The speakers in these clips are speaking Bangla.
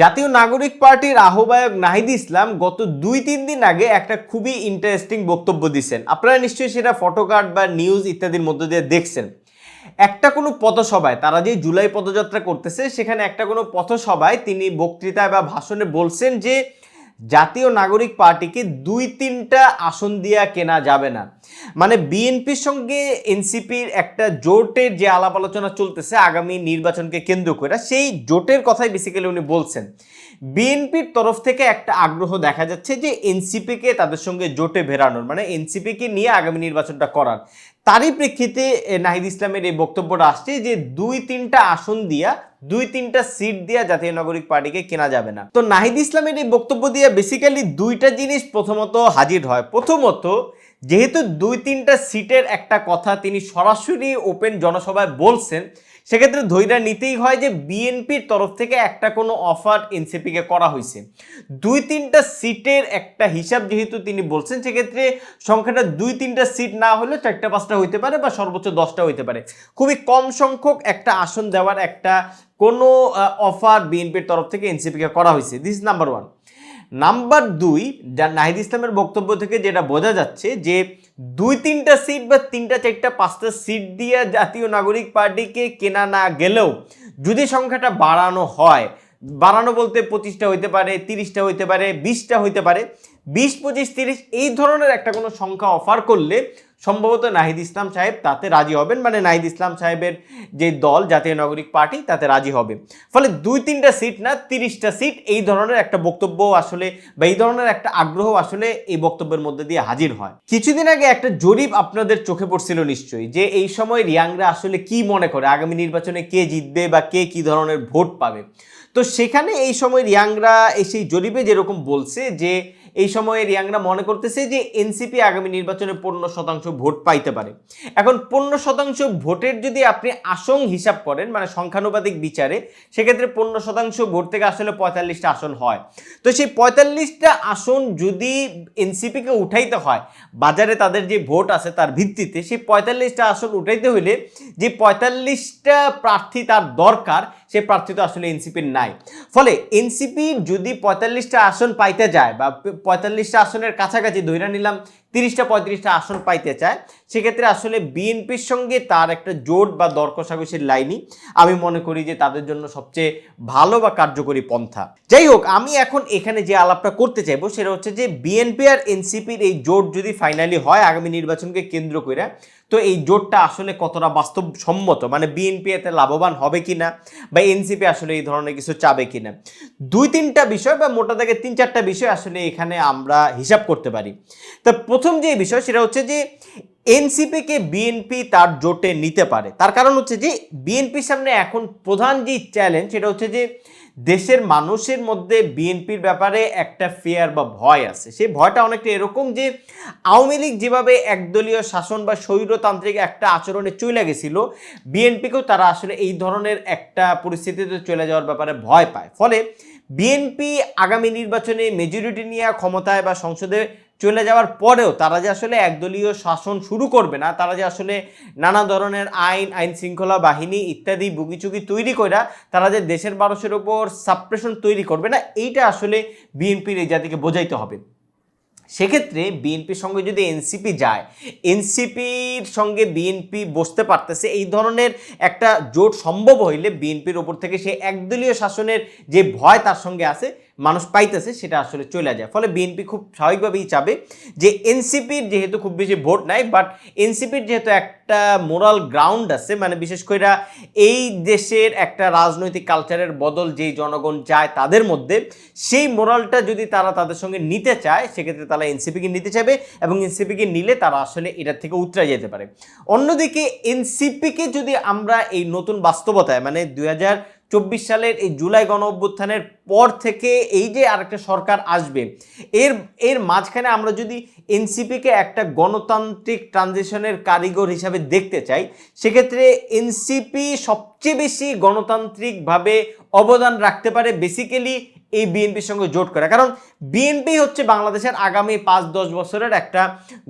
জাতীয় নাগরিক পার্টির আহ্বায়ক নাহিদ ইসলাম গত দুই তিন দিন আগে একটা খুবই ইন্টারেস্টিং বক্তব্য দিচ্ছেন আপনারা নিশ্চয়ই সেটা ফটোকার্ড বা নিউজ ইত্যাদির মধ্য দিয়ে দেখছেন। একটা কোনো পথসভায়, তারা যে জুলাই পদযাত্রা করতেছে, সেখানে একটা কোনো পথসভায় তিনি বক্তৃতায় বা ভাষণে বলছেন যে জাতীয় নাগরিক পার্টিকে দুই তিনটা আসন দিয়া কেনা যাবে না। মানে বিএনপির সঙ্গে এনসিপির একটা জোটের যে আলাপ আলোচনা চলতেছে আগামী নির্বাচনকে কেন্দ্র করে, সেই জোটের কথাই বেসিক্যালি উনি বলছেন। বিএনপির তরফ থেকে একটা আগ্রহ দেখা যাচ্ছে যে এনসিপিকে তাদের সঙ্গে জোটে ভেরানোর মানে এনসিপিকে নিয়ে আগামী নির্বাচনটা করার। তারই প্রেক্ষিতে নাহিদ ইসলামের এই বক্তব্যটা আসছে যে দুই তিনটা আসন দিয়া, দুই তিনটা সিট দিয়া জাতীয় নাগরিক পার্টিকে কেনা যাবে না। তো নাহিদ ইসলামের এই বক্তব্য দিয়ে বেসিক্যালি দুইটা জিনিস প্রথমত হাজির হয়। প্রথমত যেহেতু দুই তিনটা সিটের একটা কথা তিনি সরাসরি ওপেন জনসভায় বলছেন, সেক্ষেত্রে ধৈর্য নিতেই হয় যে বিএনপির তরফ থেকে একটা কোনো অফার এনসিপিকে করা হয়েছে। দুই তিনটা সিটের একটা হিসাব যেহেতু তিনি বলছেন, সেক্ষেত্রে সংখ্যাটা দুই তিনটা সিট না হলেও চারটা পাঁচটা হইতে পারে বা সর্বোচ্চ দশটা হইতে পারে। খুবই কম সংখ্যক একটা আসন দেওয়ার একটা কোনো অফার বিএনপির তরফ থেকে এনসিপিকে করা হয়েছে। দিস নাম্বার ওয়ান নাম্বার দুই, যা নাহিদ ইসলামের বক্তব্য থেকে যেটা বোঝা যাচ্ছে যে দুই তিনটা সিট বা তিনটা চারটা পাঁচটা সিট দিয়ে জাতীয় নাগরিক পার্টিকে কেনা না গেলেও যদি সংখ্যাটা বাড়ানো হয়, বাড়ানো বলতে পঁচিশটা হইতে পারে, তিরিশটা হইতে পারে, বিশটা হইতে পারে, বিশ, পঁচিশ, তিরিশ, এই ধরনের একটা কোনো সংখ্যা অফার করলে সম্ভবত নাহিদ ইসলাম সাহেব তাতে রাজি হবেন মানে নাহিদ ইসলাম সাহেবের যে দল, জাতীয় নাগরিক পার্টি, তাতে রাজি হবে। ফলে দুই তিনটা সিট না, তিরিশটা সিট, এই ধরনের একটা বক্তব্য আসলে বা এই ধরনের একটা আগ্রহ আসলে এই বক্তব্যের মধ্যে দিয়ে হাজির হয়। কিছুদিন আগে একটা জরিপ আপনাদের চোখে পড়ছিল নিশ্চয়ই, যে এই সময় রিয়াংরা আসলে কি মনে করে? আগামী নির্বাচনে কে জিতবে বা কে কি ধরনের ভোট পাবে? তো সেখানে এই সময় রিয়াংরা এই সেই জরিপে যেরকম বলছে যে এই সময়ে রিয়াংরা মনে করতেছে যে এনসিপি আগামী নির্বাচনে পনেরো শতাংশ ভোট পাইতে পারে। এখন পনেরো শতাংশ ভোটের যদি আপনি আসন হিসাব করেন মানে সংখ্যানুপাতিক বিচারে, সেক্ষেত্রে পনেরো শতাংশ ভোট থেকে আসলে পঁয়তাল্লিশটা আসন হয়। তো সেই পঁয়তাল্লিশটা আসন যদি এনসিপিকে উঠাইতে হয়, বাজারে তাদের যে ভোট আছে তার ভিত্তিতে, সেই পঁয়তাল্লিশটা আসন উঠাইতে হলে যে পঁয়তাল্লিশটা প্রার্থী তার দরকার সে প্রার্থী তো আসলে এনসিপির নাই। ফলে এনসিপি যদি পঁয়তাল্লিশটা আসন পাইতে যায় বা পঁয়তাল্লিশটা আসনের কাছাকাছি ধরে নিলাম তিরিশটা, পঁয়ত্রিশটা আসন পাইতে চায়, সেক্ষেত্রে আসলে বিএনপির সঙ্গে তার একটা জোট বা দর কষাকষির লাইনই আমি মনে করি যে তাদের জন্য সবচেয়ে ভালো বা কার্যকরী পন্থা। যাই হোক, আমি এখন এখানে যে আলাপটা করতে চাইব সেটা হচ্ছে যে বিএনপি আর এনসিপির এই জোট যদি ফাইনালি হয় আগামী নির্বাচনকে কেন্দ্র করে তো এই জোটটা আসলে কতটা বাস্তবসম্মত? মানে বিএনপি এতে লাভবান হবে কিনা বা এনসিপি আসলে এই ধরনের কিছু চাবে কিনা? দুই, তিনটা বিষয় বা মোটা দাগে তিন, চারটা বিষয় আসলে এখানে আমরা হিসাব করতে পারি। তা প্রথম যে বিষয় সেটা হচ্ছে যে এনসিপিকে বিএনপি তার জোটে নিতে পারে। তার কারণ হচ্ছে যে বিএনপির সামনে এখন প্রধান যে চ্যালেঞ্জ সেটা হচ্ছে যে দেশের মানুষের মধ্যে বিএনপির ব্যাপারে একটা ফেয়ার বা ভয় আছে। সেই ভয়টা অনেকটা এরকম যে আওয়ামী লীগ যেভাবে একদলীয় শাসন বা স্বৈরতান্ত্রিক একটা আচরণে চলে গেছিল, বিএনপিকেও তারা আসলে এই ধরনের একটা পরিস্থিতিতে চলে যাওয়ার ব্যাপারে ভয় পায়। ফলে বিএনপি আগামী নির্বাচনে মেজরিটি নিয়ে ক্ষমতায় বা সংসদে চলে যাওয়ার পরেও তারা যে আসলে একদলীয় শাসন শুরু করবে না, তারা যে আসলে নানা ধরনের আইন আইন শৃঙ্খলা, বাহিনী ইত্যাদি বুগিচুগি তৈরি করে তারা যে দেশের মানুষের ওপর সাপ্রেশন তৈরি করবে না, এইটা আসলে বিএনপির এই জাতিকে বোঝাইতে হবে। সেক্ষেত্রে বিএনপির সঙ্গে যদি এনসিপি যায়, এনসিপির সঙ্গে বিএনপি বসতে পারতেছে, এই ধরনের একটা জোট সম্ভব হইলে বিএনপির ওপর থেকে সেই একদলীয় শাসনের যে ভয় তার সঙ্গে আছে মানুষ পাইতেছে, সেটা আসলে চলে যায়। ফলে বিএনপি খুব স্বাভাবিকভাবেই চাবে যে এনসিপির যেহেতু খুব বেশি ভোট নাই বাট এনসিপির যেহেতু একটা মোরাল গ্রাউন্ড আছে মানে বিশেষ করে এই দেশের একটা রাজনৈতিক কালচারের বদল যেই জনগণ চায় তাদের মধ্যে, সেই মোরালটা যদি তারা তাদের সঙ্গে নিতে চায়, সেক্ষেত্রে তারা এনসিপিকে নিতে চাইবে এবং এনসিপিকে নিলে তারা আসলে এটার থেকে উতরে যেতে পারে। অন্যদিকে এনসিপিকে যদি আমরা এই নতুন বাস্তবতায় মানে দু হাজার চব্বিশ সালের এই জুলাই গণ অভ্যুত্থানের পর থেকে এই যে আরেকটা সরকার আসবে, এর এর মাঝখানে আমরা যদি এনসিপিকে একটা গণতান্ত্রিক ট্রানজিশনের কারিগর হিসাবে দেখতে চাই, সেক্ষেত্রে এনসিপি সবচেয়ে বেশি গণতান্ত্রিকভাবে অবদান রাখতে পারে বেসিক্যালি এই বিএনপির সঙ্গে জোট করে। কারণ বিএনপি হচ্ছে বাংলাদেশের আগামী পাঁচ, দশ বছরের একটা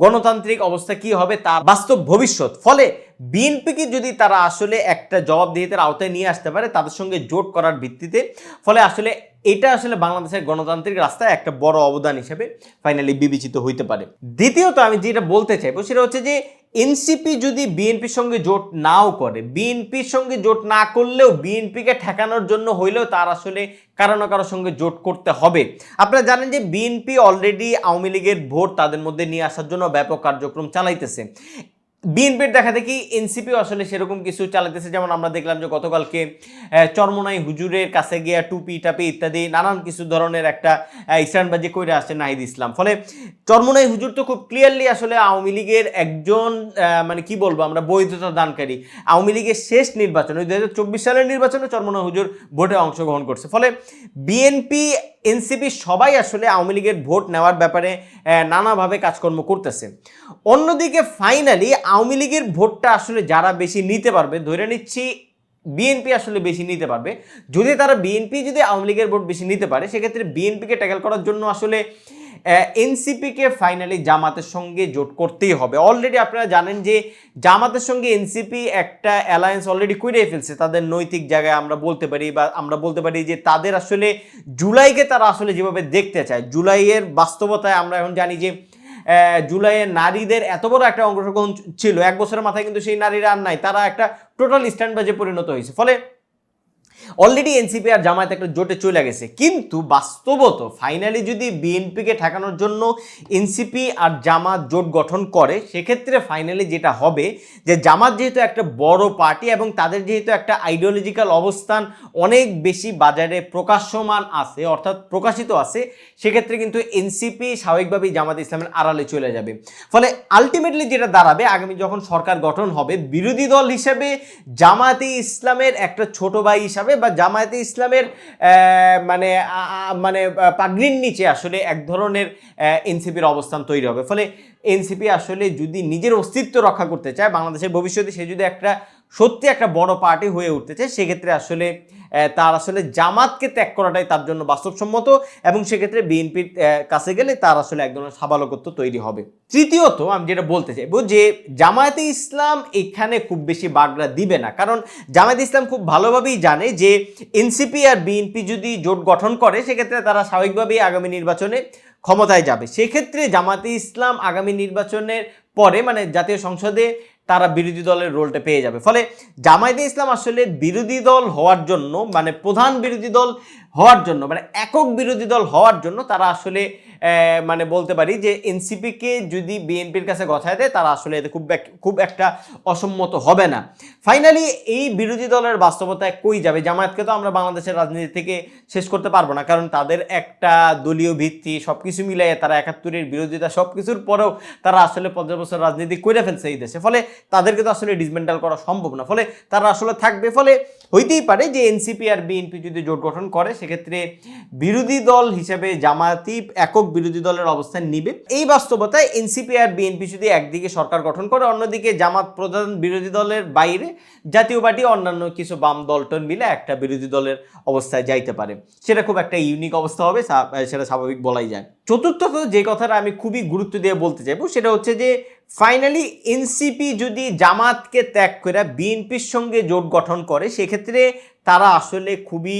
গণতান্ত্রিক অবস্থা কি হবে তা বাস্তব ভবিষ্যৎ। ফলে বিএনপিকে যদি তারা আসলে একটা জবাবদিহিতার আওতায় নিয়ে আসতে পারে, তাদের সঙ্গে জোট করার ভিত্তিতে, ফলে আসলে এটা আসলে বাংলাদেশের গণতান্ত্রিক রাস্তায় একটা বড় অবদান হিসেবে ফাইনালি বিবেচিত হইতে পারে। দ্বিতীয়ত আমি যেটা বলতে চাইব, সেটা হচ্ছে যে এনসিপি যদি বিএনপির সঙ্গে জোট নাও করে, বিএনপির সঙ্গে জোট না করলেও বিএনপিকে ঠেকানোর জন্য হইলেও তার আসলে কারও না কারোর সঙ্গে জোট করতে হবে। আপনারা জানেন যে বিএনপি অলরেডি আওয়ামী লীগের ভোট তাদের মধ্যে নিয়ে আসার জন্য ব্যাপক কার্যক্রম চালাইতেছে। বিএনপির দেখা দেখি এনসিপিও আসলে সেরকম কিছু চালাতেছে। যেমন আমরা দেখলাম যে গতকালকে চরমনাই হুজুরের কাছে গিয়া টুপি, টাপি ইত্যাদি নানান কিছু ধরনের একটা ইসরানবাজি করে আসছে নাহিদ ইসলাম। ফলে চরমনাই হুজুর তো খুব ক্লিয়ারলি আসলে আওয়ামী লীগের একজন মানে কি বলব আমরা, বৈধতা দানকারী। আওয়ামী লীগের শেষ নির্বাচন, ওই দু হাজার চব্বিশ সালের নির্বাচনে চরমনাই হুজুর ভোটে অংশগ্রহণ করছে। ফলে বিএনপি এনসিপি সবাই আসলে আওয়ামী লীগের ভোট নেওয়ার ব্যাপারে নানাভাবে কাজকর্ম করতেছে। অন্যদিকে ফাইনালি আওয়ামী লীগের ভোটটা আসলে যারা বেশি নিতে পারবে, ধরে নিচ্ছি বিএনপি আসলে বেশি নিতে পারবে। যদি তারা বিএনপি যদি আওয়ামী লীগের ভোট বেশি নিতে পারে, সেক্ষেত্রে বিএনপিকে ট্যাকেল করার জন্য আসলে এনসিপিকে ফাইনালি জামাতের সঙ্গে জোট করতেই হবে। অলরেডি আপনারা জানেন যে জামাতের সঙ্গে এনসিপি একটা অ্যালায়েন্স অলরেডি করে ফেলছে। তাদের নৈতিক জায়গায় আমরা বলতে পারি বা আমরা বলতে পারি যে তাদের আসলে জুলাইকে তারা আসলে যেভাবে দেখতে চায়। জুলাইয়ের বাস্তবতায় আমরা এখন জানি যে জুলাইয়ে নারীদের এত বড় একটা অংশগ্রহণ ছিল। এক বছরের মাথায় কিন্তু সেই নারীরা আর নাই। তারা একটা টোটাল স্ট্যান্ড বাজে পরিণত হয়েছে। ফলে অলরেডি এনসিপি আর জামায়াত একটা জোটে চলে গেছে। কিন্তু বাস্তবত ফাইনালি যদি বিএনপিকে ঠেকানোর জন্য এনসিপি আর জামাত জোট গঠন করে, সেক্ষেত্রে ফাইনালি যেটা হবে যে জামাত যেহেতু একটা বড় পার্টি এবং তাদের যেহেতু একটা আইডিওলজিক্যাল অবস্থান অনেক বেশি বাজারে প্রকাশ্যমান আছে, অর্থাৎ প্রকাশিত আছে, সেক্ষেত্রে কিন্তু এনসিপি স্বাভাবিকভাবেই জামাত ইসলামের আড়ালে চলে যাবে। ফলে আলটিমেটলি যেটা দাঁড়াবে, আগামী যখন সরকার গঠন হবে, বিরোধী দল হিসেবে জামায়াতে ইসলামের একটা ছোট ভাই হিসাবে বা জামায়াতে ইসলামের মানে মানে পাগড়ির নিচে আসলে এক ধরনের এনসিপির অবস্থান তৈরি হবে। ফলে এনসিপি আসলে যদি নিজের অস্তিত্ব রক্ষা করতে চায়, বাংলাদেশের ভবিষ্যতে সে যদি একটা, সত্যি একটা বড় পার্টি হয়ে উঠতে চায়, সেক্ষেত্রে আসলে তার আসলে জামাতকে ত্যাগ করাটাই তার জন্য বাস্তবসম্মত এবং সেক্ষেত্রে বিএনপির কাছে গেলে তার আসলে এক ধরনের সাবালকত্ব তৈরি হবে। তৃতীয়ত আমি যেটা বলতে চাইব যে জামায়াতে ইসলাম এখানে খুব বেশি বাগড়া দিবে না। কারণ জামায়াতে ইসলাম খুব ভালোভাবেই জানে যে এনসিপি আর বিএনপি যদি জোট গঠন করে, সেক্ষেত্রে তারা স্বাভাবিকভাবেই আগামী নির্বাচনে ক্ষমতায় যাবে। সেক্ষেত্রে জামাতে ইসলাম আগামী নির্বাচনের পরে মানে জাতীয় সংসদে তারা বিরোধী দলের রোলটা পেয়ে যাবে। ফলে জামায়াতে ইসলাম আসলে বিরোধী দল হওয়ার জন্য মানে প্রধান বিরোধী দল হওয়ার জন্য মানে একক বিরোধী দল হওয়ার জন্য তারা আসলে মানে বলতে পারি যে এনসিপিকে যদি বিএনপির কাছে গছায় দেয়, তারা আসলে এতে খুব খুব একটা অসম্মত হবে না। ফাইনালি এই বিরোধী দলের বাস্তবতায় কই যাবে? জামায়াতকে তো আমরা বাংলাদেশের রাজনীতি থেকে শেষ করতে পারব না, কারণ তাদের একটা দলীয় ভিত্তি সব কিছু মিলিয়ে তারা একাত্তরের বিরোধিতা সব কিছুর পরেও তারা আসলে পঞ্চাশ বছর রাজনীতি করে ফেলছে এই দেশে। ফলে তাদেরকে তো আসলে ডিসমেন্টাল করা সম্ভব না। ফলে তারা আসলে থাকবে। ফলে হইতেই পারে যে এনসিপি আর বিএনপি যদি জোট গঠন করে, সেক্ষেত্রে বিরোধী দল হিসেবে জামায়াতি একক বিরোধী দলের অবস্থান নিবে। এই বাস্তবতায় এনসিপি আর বিএনপি যদি একদিকে সরকার গঠন করে, অন্যদিকে জামাত প্রধান বিরোধী দলের বাইরে জাতীয় পার্টি, অন্যান্য কিছু বাম দলটন মিলে একটা বিরোধী দলের অবস্থায় যাইতে পারে। সেটা খুব একটা ইউনিক অবস্থা হবে সেটা স্বাভাবিক বলাই যায়। চতুর্থত যে কথাটা আমি খুবই গুরুত্ব দিয়ে বলতে চাইব, সেটা হচ্ছে যে ফাইনালি এনসিপি যদি জামাতকে ত্যাগ করে বিএনপির সঙ্গে জোট গঠন করে সেক্ষেত্রে তারা আসলে খুবই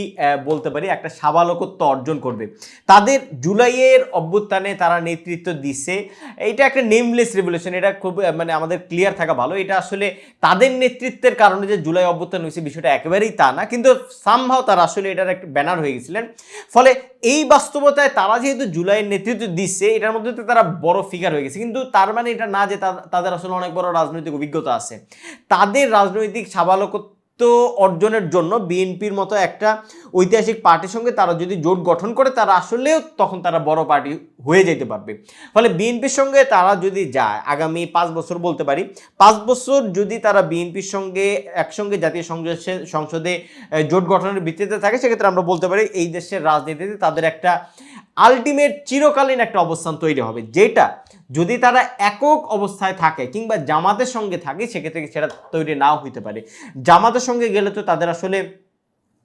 বলতে পারি একটা সাবালকত্ব অর্জন করবে। তাদের জুলাইয়ের অভ্যুত্থানে তারা নেতৃত্ব দিচ্ছে এটা একটা নেমলেস রেভলিউশন এটা খুব মানে আমাদের ক্লিয়ার থাকা ভালো। এটা আসলে তাদের নেতৃত্বের কারণে যে জুলাই অভ্যুত্থান হয়েছে বিষয়টা একেবারেই তা না, কিন্তু সামহাও তারা আসলে এটার একটা ব্যানার হয়ে গেছিলেন। ফলে এই বাস্তবতায় তারা যেহেতু জুলাইয়ের নেতৃত্ব দিচ্ছে এটার মধ্যে তো তারা বড় ফিগার হয়ে গেছে। কিন্তু তার মানে এটা না যে তাদের আসলে অনেক বড় রাজনৈতিক অভিজ্ঞতা আছে। তাদের রাজনৈতিক সাবালকত্ব অর্জনের জন্য বিএনপির মতো একটা ঐতিহাসিক পার্টির সঙ্গে তারা যদি জোট গঠন করে, তারা আসলেও তখন তারা বড় পার্টি হয়ে যেতে পারবে। ফলে বিএনপির সঙ্গে তারা যদি যায়, আগামী পাঁচ বছর বলতে পারি, পাঁচ বছর যদি তারা বিএনপির সঙ্গে একসঙ্গে জাতীয় সংসদে সংসদে জোট গঠনের ভিত্তিতে থাকে, সেক্ষেত্রে আমরা বলতে পারি এই দেশের রাজনীতিতে তাদের একটা আলটিমেট চিরকালীন একটা অবস্থান তৈরি হবে, যেটা যদি তারা একক অবস্থায় থাকে কিংবা জামাতের সঙ্গে থাকে, সেক্ষেত্রে সেটা তৈরি নাও হইতে পারে। জামাতের সঙ্গে গেলে তো তাদের আসলে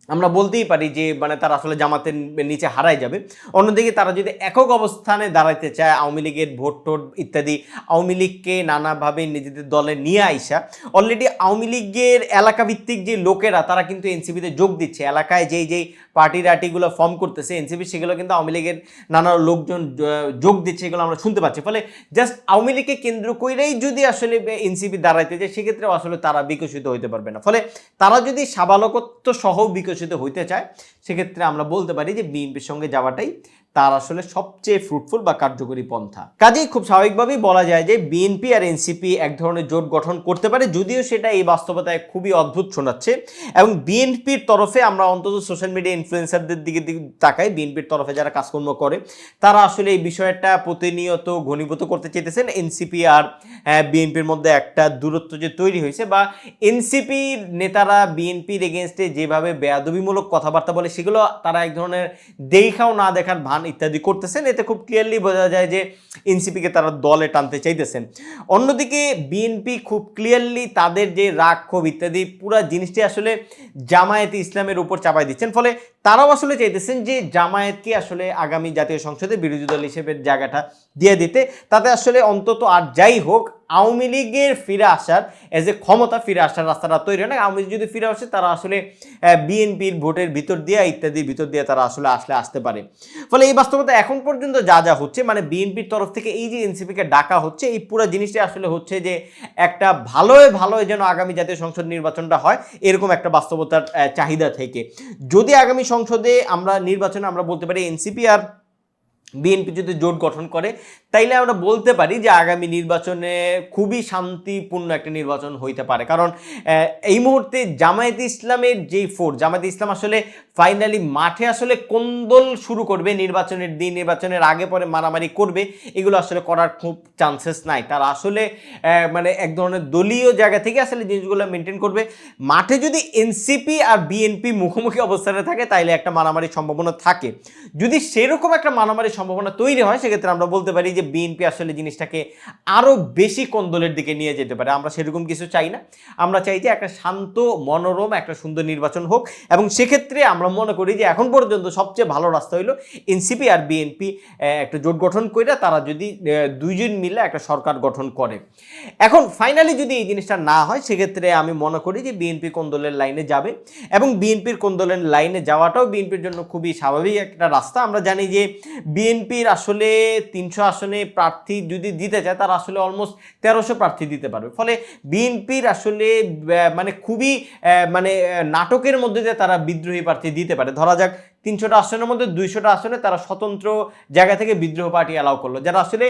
আমরা বলতেই পারি যে মানে তারা আসলে জামাতের নিচে হারাই যাবে। অন্যদিকে তারা যদি একক অবস্থানে দাঁড়াইতে চায়, আওয়ামী লীগের ভোট টোট ইত্যাদি, আওয়ামী লীগকে নানাভাবে নিজেদের দলে নিয়ে আইসা অলরেডি আওয়ামী লীগের এলাকাভিত্তিক যে লোকেরা, তারা কিন্তু এনসিপিতে যোগ দিচ্ছে। এলাকায় যেই যেই পার্টি রাটিগুলো ফর্ম করতেছে, এনসিপি সেগুলো কিন্তু আওয়ামী লীগের নানা লোকজন যোগ দিচ্ছে এগুলো আমরা শুনতে পাচ্ছি। ফলে জাস্ট আওয়ামী লীগকে কেন্দ্র করেই যদি আসলে এনসিপি দাঁড়াইতে যায় সেক্ষেত্রেও আসলে তারা বিকশিত হইতে পারবে না। ফলে তারা যদি সাবালকত্ব সহ বিকশিত হইতে চায় সেক্ষেত্রে আমরা বলতে পারি যে বিএনপির সঙ্গে যাওয়াটাই তার আসলে সবচেয়ে ফ্রুটফুল বা কার্যকরী পন্থা। কাজেই খুব স্বাভাবিকভাবেই বলা যায় যে বিএনপি আর এনসিপি এক ধরনের জোট গঠন করতে পারে, যদিও সেটা এই বাস্তবতায় খুবই অদ্ভুত শোনাচ্ছে। এবং বিএনপির তরফে আমরা অন্তত সোশ্যাল মিডিয়া ইনফ্লুয়েন্সারদের দিকে তাকাই বিএনপির তরফে যারা কাজকর্ম করে, তারা আসলে এই বিষয়টা প্রতিনিয়ত ঘনীভূত করতে চেয়েছেন। এনসিপি আর বিএনপির মধ্যে একটা দূরত্ব যে তৈরি হয়েছে বা এনসিপির নেতারা বিএনপির এগেনস্টে যেভাবে বেয়াদবিমূলক কথাবার্তা বলে, সেগুলো তারা এক ধরনের দেখাও না দেখার ভান ইত্যাদি করতেছেন, এতে খুব ক্লিয়ারলি বোঝা যায় যে এনসিপিকে তারা দলে টানতে চাইতেছেন। অন্যদিকে বিএনপি খুব ক্লিয়ারলি তাদের যে রাগ, ক্ষোভ ইত্যাদি, পুরা জিনিসটি আসলে জামায়াতি ইসলামের উপর চাপাই দিচ্ছেন। ফলে তারাও আসলে চাইতেছেন যে জামায়াতকে আসলে আগামী জাতীয় সংসদে বিরোধী দল হিসেবে জায়গাটা দিয়ে দিতে। তাতে আসলে অন্তত আর যাই হোক, আওয়ামী লীগের ফিরে আসার এজ এ ক্ষমতা ফিরে আসার রাস্তাটা তৈরি হয় না। আওয়ামী লীগ যদি ফিরে আসে, তারা আসলে বিএনপির ভোটের ভিতর দিয়ে, ইত্যাদির ভিতর দিয়ে তারা আসলে আসলে আসতে পারে। ফলে এই বাস্তবতা এখন পর্যন্ত যা যা হচ্ছে মানে বিএনপির তরফ থেকে এই যে এনসিপিকে ডাকা হচ্ছে, এই পুরো জিনিসটা আসলে হচ্ছে যে একটা ভালোই ভালোই যেন আগামী জাতীয় সংসদ নির্বাচনটা হয়, এরকম একটা বাস্তবতার চাহিদা থেকে। যদি আগামী সংসদে আমরা নির্বাচনে আমরা বলতে পারি এনসিপি আর বিএনপি যদি জোট গঠন করে তাইলে আমরা বলতে পারি যে আগামী নির্বাচনে খুবই শান্তিপূর্ণ একটা নির্বাচন হইতে পারে। কারণ এই মুহূর্তে জামায়াতে ইসলামের যেই ফোর, জামায়াতে ইসলাম আসলে ফাইনালি মাঠে আসলে কোন্দল শুরু করবে, নির্বাচনের দিন, নির্বাচনের আগে পরে মারামারি করবে, এগুলো আসলে করার খুব চান্সেস নাই। তারা আসলে মানে এক ধরনের দলীয় জায়গা থেকে আসলে জিনিসগুলো মেনটেন করবে। মাঠে যদি এনসিপি আর বিএনপি মুখোমুখি অবস্থানে থাকে, তাইলে একটা মারামারির সম্ভাবনা থাকে। যদি সেরকম একটা মারামারির সম্ভাবনা তৈরি হয়, সেক্ষেত্রে আমরা বলতে পারি যে বিএনপি আসলে জিনিসটাকে আরও বেশি কোন্দলের দিকে নিয়ে যেতে পারে। আমরা সেরকম কিছু চাই না। আমরা চাই যে একটা শান্ত, মনোরম, একটা সুন্দর নির্বাচন হোক এবং সেক্ষেত্রে আমরা মনে করি যে এখন পর্যন্ত সবচেয়ে ভালো রাস্তা হলো এনসিপি আর বিএনপি একটা জোট গঠন করে তারা যদি দুইজন মিলে একটা সরকার গঠন করে। এখন ফাইনালি যদি এই জিনিসটা না হয়, সেক্ষেত্রে আমি মনে করি যে বিএনপি কোন দলের লাইনে যাবে এবং বিএনপির কোন দলের লাইনে যাওয়াটাও বিএনপির জন্য খুবই স্বাভাবিক একটা রাস্তা। আমরা জানি যে বিএনপির আসলে তিনশো আসনে প্রার্থী যদি দিতে চায় তারা আসলে অলমোস্ট তেরোশো প্রার্থী দিতে পারবে। ফলে বিএনপির আসলে মানে খুবই মানে নাটকের মধ্যে দিয়ে তারা বিদ্রোহী প্রার্থী দিতে পারে। ধরা যাক, তিনশোটা আসনের মধ্যে দুইশোটা আসনে তারা স্বতন্ত্র জায়গা থেকে বিদ্রোহ পার্টি অ্যালাউ করল, যারা আসলে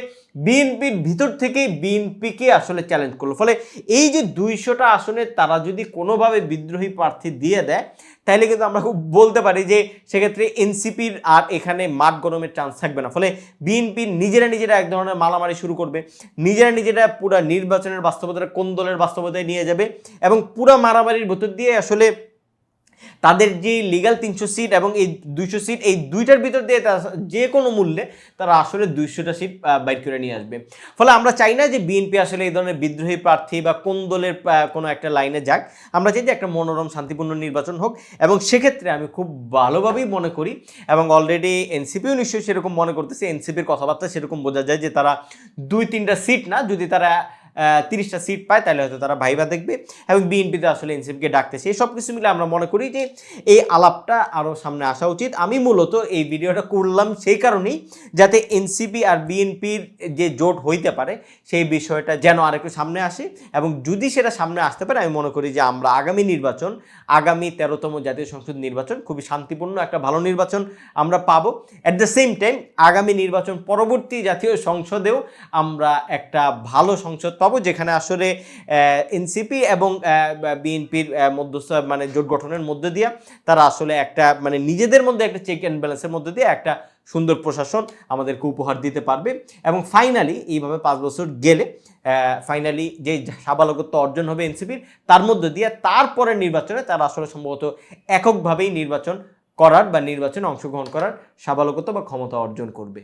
বিএনপির ভিতর থেকে বিএনপিকে আসলে চ্যালেঞ্জ করল। ফলে এই যে দুইশোটা আসনে তারা যদি কোনোভাবে বিদ্রোহী প্রার্থী দিয়ে দেয় তাহলে কিন্তু আমরা খুব বলতে পারি যে সেক্ষেত্রে এনসিপির আর এখানে মাঠ গরমের চান্স থাকবে না। ফলে বিএনপি নিজেরা নিজেরা এক ধরনের মালামারি শুরু করবে। নিজেরা নিজেরা পুরা নির্বাচনের বাস্তবতাটা কোন দলের বাস্তবতায় নিয়ে যাবে এবং পুরা মারামারির ভেতর দিয়ে আসলে তাদের যে লিগাল তিনশো সিট এবং এই দুইশো সিট এই দুইটার ভিতর দিয়ে যে কোনো মূল্যে তারা আসলে দুইশোটা সিট বাইর করে নিয়ে আসবে। ফলে আমরা চাই না যে বিএনপি আসলে এই ধরনের বিদ্রোহী প্রার্থী বা কোন দলের কোনো একটা লাইনে যাক। আমরা চাই যে একটা মনোরম, শান্তিপূর্ণ নির্বাচন হোক এবং সেক্ষেত্রে আমি খুব ভালোভাবেই মনে করি এবং অলরেডি এনসিপিও নিশ্চয়ই সেরকম মনে করতেছে এনসিপির কথাবার্তা সেরকম বোঝা যায় যে তারা দুই তিনটা সিট না, যদি তারা তিরিশটা সিট পায়, তাহলে হয়তো তারা ভাইবা দেখবে এবং বিএনপিতে আসলে এনসিপিকে ডাকতেছে। এই সব কিছু মিলে আমরা মনে করি যে এই আলাপটা আরও সামনে আসা উচিত। আমি মূলত এই ভিডিওটা করলাম সেই কারণেই যাতে এনসিপি আর বিএনপির যে জোট হইতে পারে, সেই বিষয়টা যেন আরেকটু সামনে আসে এবং যদি সেটা সামনে আসতে পারে, আমি মনে করি যে আমরা আগামী নির্বাচন, আগামী তেরোতম জাতীয় সংসদ নির্বাচন, খুবই শান্তিপূর্ণ একটা ভালো নির্বাচন আমরা পাবো। অ্যাট দ্য সেম টাইম আগামী নির্বাচন পরবর্তী জাতীয় সংসদেও আমরা একটা ভালো সংসদ পাবো, যেখানে আসলে এনসিপি এবং বিএনপির মধ্যস্থ মানে জোট গঠনের মধ্যে দিয়ে তারা আসলে একটা মানে নিজেদের মধ্যে একটা চেক অ্যান্ড ব্যালেন্সের মধ্যে দিয়ে একটা সুন্দর প্রশাসন আমাদেরকে উপহার দিতে পারবে। এবং ফাইনালি এইভাবে পাঁচ বছর গেলে ফাইনালি যে সাবালকত্ব অর্জন হবে এনসিপির, তার মধ্যে দিয়ে তারপরে নির্বাচনে তারা আসলে সম্ভবত এককভাবেই নির্বাচন করার বা নির্বাচনে অংশগ্রহণ করার সাবালকত্ব বা ক্ষমতা অর্জন করবে।